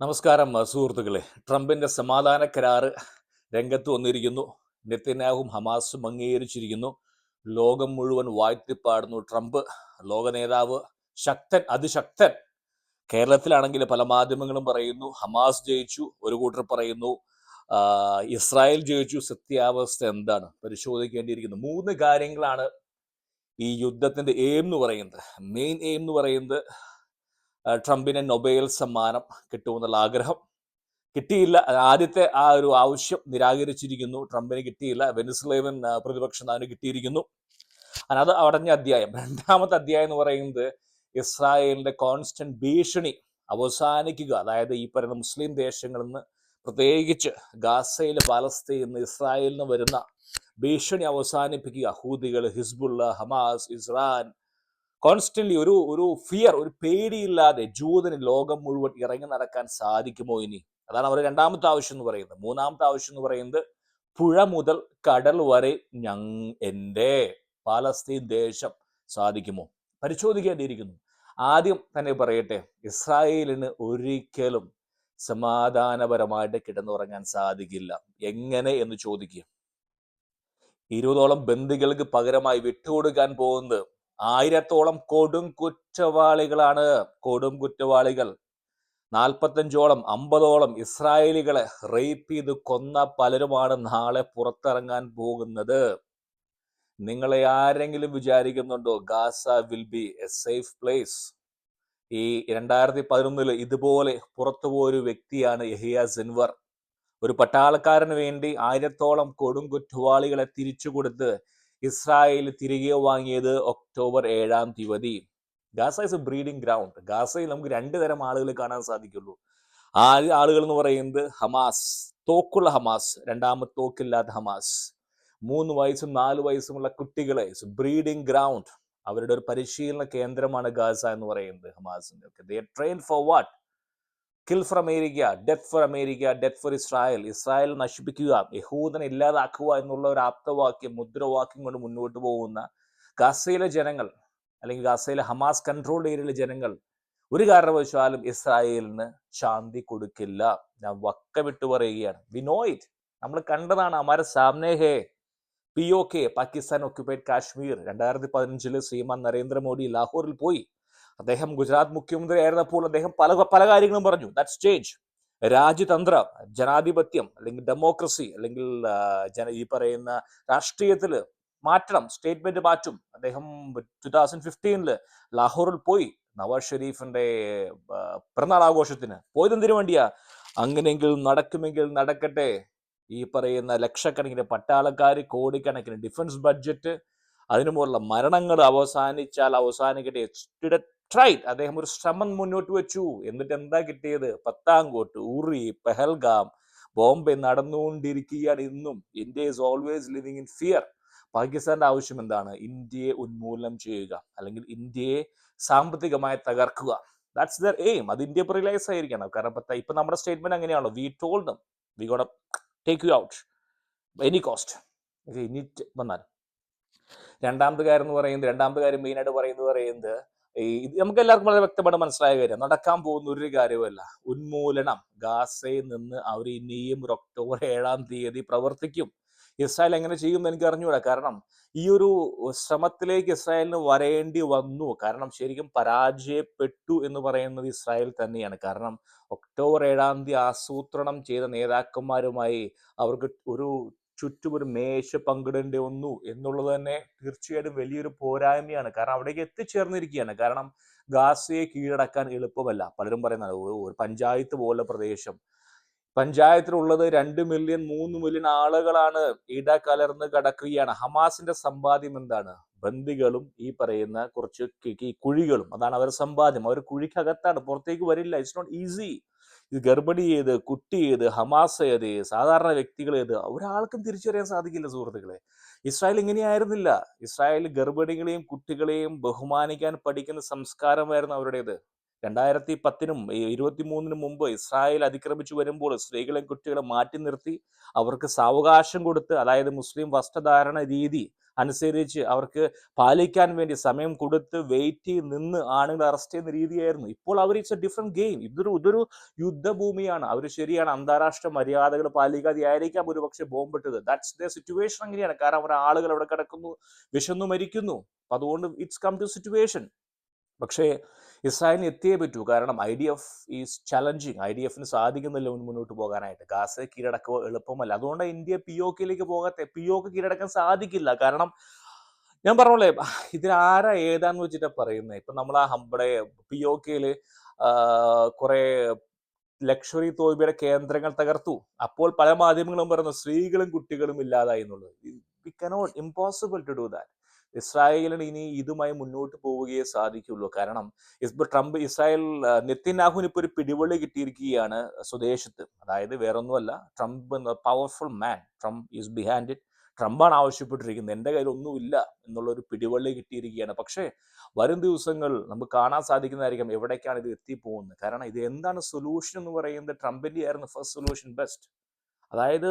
നമസ്കാരം സുഹൃത്തുക്കളെ. ട്രംപിന്റെ സമാധാന കരാറ് രംഗത്ത് വന്നിരിക്കുന്നു. നെത്തന്യാഹും ഹമാസും അംഗീകരിച്ചിരിക്കുന്നു. ലോകം മുഴുവൻ വാഴ്ത്തിപ്പാടുന്നു ട്രംപ്. ലോക നേതാവ് ശക്തൻ അതിശക്തൻ. കേരളത്തിലാണെങ്കിൽ പല മാധ്യമങ്ങളും പറയുന്നു ഹമാസ് ജയിച്ചു ഒരു കൂട്ടർ പറയുന്നു ഇസ്രായേൽ ജയിച്ചു സത്യാവസ്ഥ എന്താണ്? പരിശോധിക്കേണ്ടിയിരിക്കുന്നു. മൂന്ന് കാര്യങ്ങളാണ് ഈ യുദ്ധത്തിന്റെ എയിം എന്ന് പറയുന്നത്. മെയിൻ എയിം എന്ന് പറയുന്നത് ട്രംപിന് നൊബേൽ സമ്മാനം കിട്ടുമെന്നുള്ള ആഗ്രഹം. കിട്ടിയില്ല. ആദ്യത്തെ ആ ഒരു ആവശ്യം നിരാകരിച്ചിരിക്കുന്നു. ട്രംപിന് കിട്ടിയില്ല. വെനിസ്ലേവൻ പ്രതിപക്ഷം നാടിന് കിട്ടിയിരിക്കുന്നു. അതിനകത്ത് അത് അടഞ്ഞ അധ്യായം. രണ്ടാമത്തെ അധ്യായം എന്ന് പറയുന്നത് ഇസ്രായേലിന്റെ കോൺസ്റ്റന്റ് ഭീഷണി അവസാനിക്കുക. അതായത് ഈ പറയുന്ന മുസ്ലിം ദേശങ്ങളിൽ നിന്ന് പ്രത്യേകിച്ച് ഗാസയിൽ പാലസ്തീനിൽ നിന്ന് ഇസ്രായേലിൽ നിന്ന് വരുന്ന ഭീഷണി അവസാനിപ്പിക്കുക. ഹൂദികൾ ഹിസ്ബുള്ള ഹമാസ് ഇസ്രാൻ കോൺസ്റ്റന്റ്ലി ഒരു ഒരു ഫിയർ ഒരു പേടിയില്ലാതെ ജൂതന് ലോകം മുഴുവൻ ഇറങ്ങി നടക്കാൻ സാധിക്കുമോ ഇനി? അതാണ് അവരുടെ രണ്ടാമത്തെ ആവശ്യം എന്ന് പറയുന്നത്. മൂന്നാമത്തെ ആവശ്യം എന്ന് പറയുന്നത് പുഴ മുതൽ കടൽ വരെ ഞങ് എന്റെ പാലസ്തീൻ ദേശം സാധിക്കുമോ? പരിശോധിക്കേണ്ടിയിരിക്കുന്നു. ആദ്യം തന്നെ പറയട്ടെ ഇസ്രായേലിന് ഒരിക്കലും സമാധാനപരമായിട്ട് കിടന്നുറങ്ങാൻ സാധിക്കില്ല. എങ്ങനെ എന്ന് ചോദിക്കുക. ഇരുപതോളം ബന്ദികൾക്ക് പകരമായി വിട്ടുകൊടുക്കാൻ പോകുന്നത് ആയിരത്തോളം കൊടും കുറ്റവാളികളാണ് കൊടും കുറ്റവാളികൾ. നാൽപ്പത്തഞ്ചോളം അമ്പതോളം ഇസ്രായേലികളെ റേപ്പ് ചെയ്ത് കൊന്ന പലരുമാണ് നാളെ പുറത്തിറങ്ങാൻ പോകുന്നത്. നിങ്ങളെ ആരെങ്കിലും വിചാരിക്കുന്നുണ്ടോ Gaza will be a safe place? ഈ രണ്ടായിരത്തി പതിനൊന്നിൽ ഇതുപോലെ പുറത്തുപോയ ഒരു വ്യക്തിയാണ് യഹിയ സിൻവർ. ഒരു പട്ടാളക്കാരന് വേണ്ടി ആയിരത്തോളം കൊടും കുറ്റവാളികളെ തിരിച്ചു കൊടുത്ത് ഇസ്രായേൽ തിരികെ വാങ്ങിയത് ഒക്ടോബർ ഏഴാം തീയതി. Gaza is a breeding ground ഗാസയിൽ നമുക്ക് രണ്ട് തരം ആളുകളെ കാണാൻ സാധിക്കുള്ളൂ. ആദ്യ ആളുകൾ എന്ന് പറയുന്നത്? ഹമാസ്. തോക്കുള്ള ഹമാസ്. രണ്ടാമത് തോക്കില്ലാത്ത ഹമാസ്. മൂന്ന് വയസ്സും നാല് വയസ്സുമുള്ള കുട്ടികളെ. ബ്രീഡിംഗ് ഗ്രൗണ്ട് അവരുടെ ഒരു പരിശീലന കേന്ദ്രമാണ് ഗാസ എന്ന് പറയുന്നത് ഹമാസിന്റെ. Train for what kill for America death for America death for Israel Israel നശിപ്പിക്കുക യഹൂദനെ ഇല്ലാതാക്കുക എന്നുള്ള ഒരു ആപ്തവാക്യം മുദ്രാവാക്യം കൊണ്ട് മുന്നോട്ട് പോകുന്ന ഗാസയിലെ ജനങ്ങൾ അല്ലെങ്കിൽ ഗാസയിലെ ഹമാസ് കൺട്രോൾ ഏരിയയിലെ ജനങ്ങൾ ഒരു കാരണവശാലും ഇസ്രായേലിന് ശാന്തി കൊടുക്കില്ല. ഞാൻ വക്ക വിട്ടു പറയുകയാണ്. വി നോ ഇറ്റ് നമ്മൾ കണ്ടതാണ് അമാര സാംനേഹേ P O K Pakistan occupied Kashmir. രണ്ടായിരത്തി പതിനഞ്ചിൽ ശ്രീമാൻ നരേന്ദ്രമോദി ലാഹോറിൽ പോയി. അദ്ദേഹം ഗുജറാത്ത് മുഖ്യമന്ത്രി ആയിരുന്നപ്പോൾ അദ്ദേഹം പല പല കാര്യങ്ങളും പറഞ്ഞു. ദാറ്റ്സ് ചേഞ്ച് രാജ്യതന്ത്ര ജനാധിപത്യം അല്ലെങ്കിൽ ഡെമോക്രസി അല്ലെങ്കിൽ ജന ഈ പറയുന്ന രാഷ്ട്രീയത്തിൽ മാറ്റണം സ്റ്റേറ്റ്മെന്റ് മാറ്റും. അദ്ദേഹം ടു തൗസൻഡ് ഫിഫ്റ്റീനിൽ ലാഹോറിൽ പോയി നവാസ് ഷെരീഫിന്റെ പിറന്നാൾ ആഘോഷത്തിന് പോയത് എന്തിനു വേണ്ടിയാ? അങ്ങനെയെങ്കിൽ നടക്കുമെങ്കിൽ നടക്കട്ടെ. ഈ പറയുന്ന ലക്ഷക്കണക്കിന് പട്ടാളക്കാർ കോടിക്കണക്കിന് ഡിഫൻസ് ബഡ്ജറ്റ് അതിനുമുള്ള മരണങ്ങൾ അവസാനിച്ചാൽ അവസാനിക്കട്ടെ. ട്രൈറ്റ് അദ്ദേഹം ഒരു ശ്രമം മുന്നോട്ട് വെച്ചു. എന്നിട്ട് എന്താ കിട്ടിയത്? പത്താംകോട്ട് ഉറി പെഹൽഗാം. ബോംബെ നടന്നുകൊണ്ടിരിക്കുകയാണ് ഇന്നും. India is always living in fear പാകിസ്ഥാന്റെ ആവശ്യം എന്താണ്? ഇന്ത്യയെ ഉന്മൂലനം ചെയ്യുക. അല്ലെങ്കിൽ ഇന്ത്യയെ സാമ്പത്തികമായി തകർക്കുക. ദാറ്റ്സ് ദർ എയിം അത് ഇന്ത്യ റിലൈസ് ആയിരിക്കണം. കാരണം ഇപ്പൊ ഇപ്പൊ നമ്മുടെ സ്റ്റേറ്റ്മെന്റ് അങ്ങനെയാണോ we told we got take you out any cost ഇനി വന്നാൽ. രണ്ടാമത്തെ കാര്യം എന്ന് പറയുന്നത് രണ്ടാമത്തെ കാര്യം മെയിനായിട്ട് പറയുന്നത് പറയുന്നത് ഈ നമുക്ക് എല്ലാവർക്കും വളരെ വ്യക്തമായിട്ട് മനസ്സിലായ കാര്യം. നടക്കാൻ പോകുന്ന ഒരു കാര്യമല്ല ഉന്മൂലനം. ഗാസയിൽ നിന്ന് അവർ ഇനിയും ഒരു ഒക്ടോബർ ഏഴാം തീയതി പ്രവർത്തിക്കും. ഇസ്രായേൽ എങ്ങനെ ചെയ്യുമെന്ന് എനിക്ക് അറിഞ്ഞുകൂടാ. കാരണം ഈ ഒരു ശ്രമത്തിലേക്ക് ഇസ്രായേലിന് വരേണ്ടി വന്നു. കാരണം ശരിക്കും പരാജയപ്പെട്ടു എന്ന് പറയുന്നത് ഇസ്രായേൽ തന്നെയാണ്. കാരണം ഒക്ടോബർ ഏഴാം തീയതി ആസൂത്രണം ചെയ്ത നേതാക്കന്മാരുമായി അവർക്ക് ഒരു ചുറ്റും ഒരു മേശ പങ്കിടേണ്ടി വന്നു എന്നുള്ളത് തന്നെ തീർച്ചയായിട്ടും വലിയൊരു പോരായ്മയാണ്. കാരണം അവിടേക്ക് എത്തിച്ചേർന്നിരിക്കുകയാണ്. കാരണം ഗാസയെ കീഴടക്കാൻ എളുപ്പമല്ല. പലരും പറയുന്നത് ഒരു പഞ്ചായത്ത് പോലെ പ്രദേശം. പഞ്ചായത്തിലുള്ളത് രണ്ട് മില്യൺ മൂന്ന് മില്യൺ ആളുകളാണ് ഇട കലർന്ന് കിടക്കുകയാണ്. ഹമാസിന്റെ സമ്പാദ്യം എന്താണ്? ബന്ദികളും ഈ പറയുന്ന കുറച്ച് കുഴികളും. അതാണ് അവരുടെ സമ്പാദ്യം. അവർ കുഴിക്കകത്താണ് പുറത്തേക്ക് വരില്ല. ഇറ്റ്സ് നോട്ട് ഈസി ഇത് ഗർഭിണി ഏത് കുട്ടി ഏത് ഹമാസ് ഏത് സാധാരണ വ്യക്തികൾ ഏത് ഒരാൾക്കും തിരിച്ചറിയാൻ സാധിക്കില്ല സുഹൃത്തുക്കളെ. ഇസ്രായേൽ ഇങ്ങനെയായിരുന്നില്ല. ഇസ്രായേൽ ഗർഭിണികളെയും കുട്ടികളെയും ബഹുമാനിക്കാൻ പഠിക്കുന്ന സംസ്കാരമായിരുന്നു അവരുടേത്. രണ്ടായിരത്തി പത്തിനും ഇരുപത്തി മൂന്നിനും മുമ്പ് ഇസ്രായേൽ അതിക്രമിച്ചു വരുമ്പോൾ സ്ത്രീകളെയും കുട്ടികളെ മാറ്റി നിർത്തി അവർക്ക് സാവകാശം കൊടുത്ത് അതായത് മുസ്ലിം വസ്ത്രധാരണ രീതി അനുസരിച്ച് അവർക്ക് പാലിക്കാൻ വേണ്ടി സമയം കൊടുത്ത് വെയിറ്റ് ചെയ്ത് നിന്ന് ആണുങ്ങൾ അറസ്റ്റ് ചെയ്യുന്ന രീതിയായിരുന്നു. ഇപ്പോൾ അവർ ഇറ്റ്സ് എ ഡിഫറെന്റ് ഗെയിം ഇതൊരു ഇതൊരു യുദ്ധഭൂമിയാണ്. അവർ ശരിയാണ് അന്താരാഷ്ട്ര മര്യാദകൾ പാലിക്കാതെ ആയിരിക്കാം ഒരു പക്ഷേ ബോംബിട്ടത് ദാറ്റ്സ് ദ സിറ്റുവേഷൻ അങ്ങനെയാണ്. കാരണം അവരുടെ ആളുകൾ അവിടെ കിടക്കുന്നു വിശന്നു മരിക്കുന്നു. അതുകൊണ്ട് ഇറ്റ്സ് കം ടു സിറ്റുവേഷൻ പക്ഷേ ഇസ്രായേലിന് എത്തിയേ പറ്റൂ. കാരണം I D F is challenging I D എഫിന് സാധിക്കുന്നില്ല മുന്നോട്ട് പോകാനായിട്ട്. ഗാസയെ കീഴടക്കുക എളുപ്പമല്ല. അതുകൊണ്ട് ഇന്ത്യ പി ഒ കെയിലേക്ക് പോകാത്ത പി ഒ കെ കീഴടക്കാൻ സാധിക്കില്ല. കാരണം ഞാൻ പറഞ്ഞോളേ ഇതിലാരാ ഏതാന്ന് വെച്ചിട്ടാ പറയുന്നത് ഇപ്പൊ നമ്മൾ ആ നമ്മുടെ പി ഒ കെയിൽ കുറെ ലക്ഷറി തോൽവിയുടെ കേന്ദ്രങ്ങൾ തകർത്തു. അപ്പോൾ പല മാധ്യമങ്ങളും പറഞ്ഞു സ്ത്രീകളും കുട്ടികളും ഇല്ലാതായി എന്നുള്ളത്. We cannot impossible to do that ഇസ്രായേലിന് ഇനി ഇതുമായി മുന്നോട്ട് പോവുകയേ സാധിക്കുള്ളൂ. കാരണം ഇപ്പോൾ ട്രംപ് ഇസ്രായേൽ നെത്തിനാഹുവിന് ഇപ്പോൾ ഒരു പിടിവള്ളി കിട്ടിയിരിക്കുകയാണ് സ്വദേശത്ത്. അതായത് വേറൊന്നുമല്ല ട്രംപ് എന്ന powerful man Trump is behind it ട്രംപാണ് ആവശ്യപ്പെട്ടിരിക്കുന്നത്. എന്റെ കയ്യിൽ ഒന്നുമില്ല എന്നുള്ള ഒരു പിടിവള്ളി കിട്ടിയിരിക്കുകയാണ്. പക്ഷേ വരും ദിവസങ്ങൾ നമുക്ക് കാണാൻ സാധിക്കുന്നതായിരിക്കും എവിടേക്കാണ് ഇത് എത്തിപ്പോകുന്നത്. കാരണം ഇത് എന്താണ് സൊല്യൂഷൻ എന്ന് പറയുന്നത്? ട്രംപിന്റെ ആയിരുന്നു ഫസ്റ്റ് സൊല്യൂഷൻ ബെസ്റ്റ് അതായത്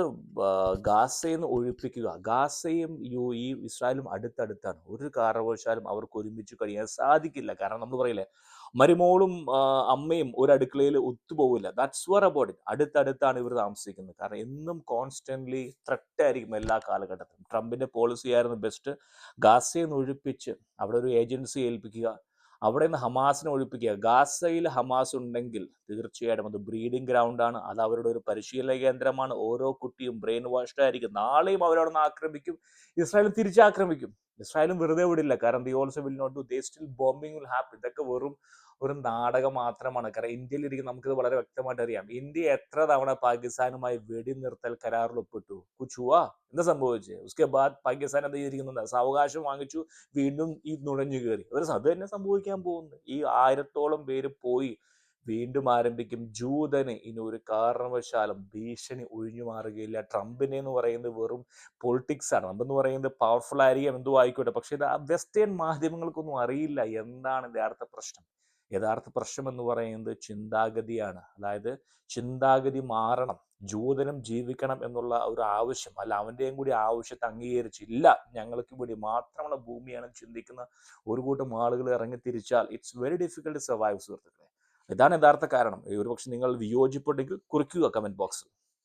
ഗാസയിൽ നിന്ന് ഒഴിപ്പിക്കുക. ഗാസയും യു ഈ ഇസ്രായേലും അടുത്തടുത്താണ്. ഒരു കാരണവശാലും അവർക്ക് ഒരുമിച്ച് കഴിയാൻ സാധിക്കില്ല. കാരണം നമ്മൾ പറയില്ലേ മരുമോളും അമ്മയും ഒരു അടുക്കളയിൽ ഒത്തുപോകില്ല ദാറ്റ്സ് വർ അബൌട്ട് ഇറ്റ് അടുത്തടുത്താണ് ഇവർ താമസിക്കുന്നത്. കാരണം എന്നും കോൺസ്റ്റന്റ്ലി ത്രെട്ട് ആയിരിക്കും എല്ലാ കാലഘട്ടത്തിലും. ട്രംപിന്റെ പോളിസി ആയിരുന്നു ബെസ്റ്റ് ഗാസയിൽ നിന്ന് ഒഴിപ്പിച്ച് അവിടെ ഒരു ഏജൻസി ഏൽപ്പിക്കുക. അവിടെ നിന്ന് ഹമാസിനെ ഒഴിപ്പിക്കുക. ഗാസയിൽ ഹമാസ് ഉണ്ടെങ്കിൽ തീർച്ചയായിട്ടും അത് ബ്രീഡിംഗ് ഗ്രൗണ്ടാണ് അത് അവരുടെ ഒരു പരിശീലന കേന്ദ്രമാണ്. ഓരോ കുട്ടിയും ബ്രെയിൻ വാഷ്ഡ് ആയിരിക്കും. നാളെയും അവരവിടെ നിന്ന് ആക്രമിക്കും. ഇസ്രായേൽ തിരിച്ചാക്രമിക്കും. ഇസ്രായേലും വെറുതെ വിടില്ല. കാരണം they also will not do they still bombing will happen ഇതൊക്കെ വെറും ഒരു നാടകം മാത്രമാണ്. കാരണം ഇന്ത്യയിൽ ഇരിക്കുന്ന നമുക്കിത് വളരെ വ്യക്തമായിട്ട് അറിയാം. ഇന്ത്യ എത്ര തവണ പാകിസ്ഥാനുമായി വെടിനിർത്തൽ കരാറിൽ ഒപ്പിട്ടു? കുച്ചുവാ എന്താ സംഭവിച്ചത് ഉസ്കെ ബാദ് പാകിസ്ഥാൻ എന്താ ചെയ്തിരിക്കുന്നത്? സാവകാശം വാങ്ങിച്ചു വീണ്ടും ഈ നുഴഞ്ഞു കയറി. ഒരു അത് തന്നെ സംഭവിക്കാൻ പോകുന്നു. ഈ ആയിരത്തോളം പേര് പോയി. വീണ്ടും ആരംഭിക്കും. ജൂതന് ഇനി ഒരു കാരണവശാലും ഭീഷണി ഒഴിഞ്ഞു മാറുകയില്ല. ട്രംപിനെ എന്ന് പറയുന്നത് വെറും പൊളിറ്റിക്സ് ആണ്. ട്രംപ് എന്ന് പറയുന്നത് പവർഫുൾ ആയിരിക്കാം എന്തോ ആയിക്കോട്ടെ. പക്ഷേ ഇത് വെസ്റ്റേൺ മാധ്യമങ്ങൾക്കൊന്നും അറിയില്ല എന്താണ് യഥാർത്ഥ പ്രശ്നം. യഥാർത്ഥ പ്രശ്നം എന്ന് പറയുന്നത് ചിന്താഗതിയാണ്. അതായത് ചിന്താഗതി മാറണം. ജൂതനും ജീവിക്കണം എന്നുള്ള ഒരു ആവശ്യം അല്ല അവന്റെയും കൂടി ആവശ്യത്തെ അംഗീകരിച്ചില്ല. ഞങ്ങൾക്ക് വേണ്ടി മാത്രമുള്ള ഭൂമിയാണ് ചിന്തിക്കുന്ന ഒരു കൂട്ടം ആളുകൾ ഇറങ്ങി തിരിച്ചാൽ ഇറ്റ്സ് വെരി ഡിഫിക്കൽട്ട് സർവൈവ് സുഹൃത്തുക്കളെ. ഇതാണ് യഥാർത്ഥ കാരണം. ഒരുപക്ഷെ നിങ്ങൾ വിയോജിപ്പുണ്ടെങ്കിൽ കുറിക്കുക കമന്റ് ബോക്സിൽ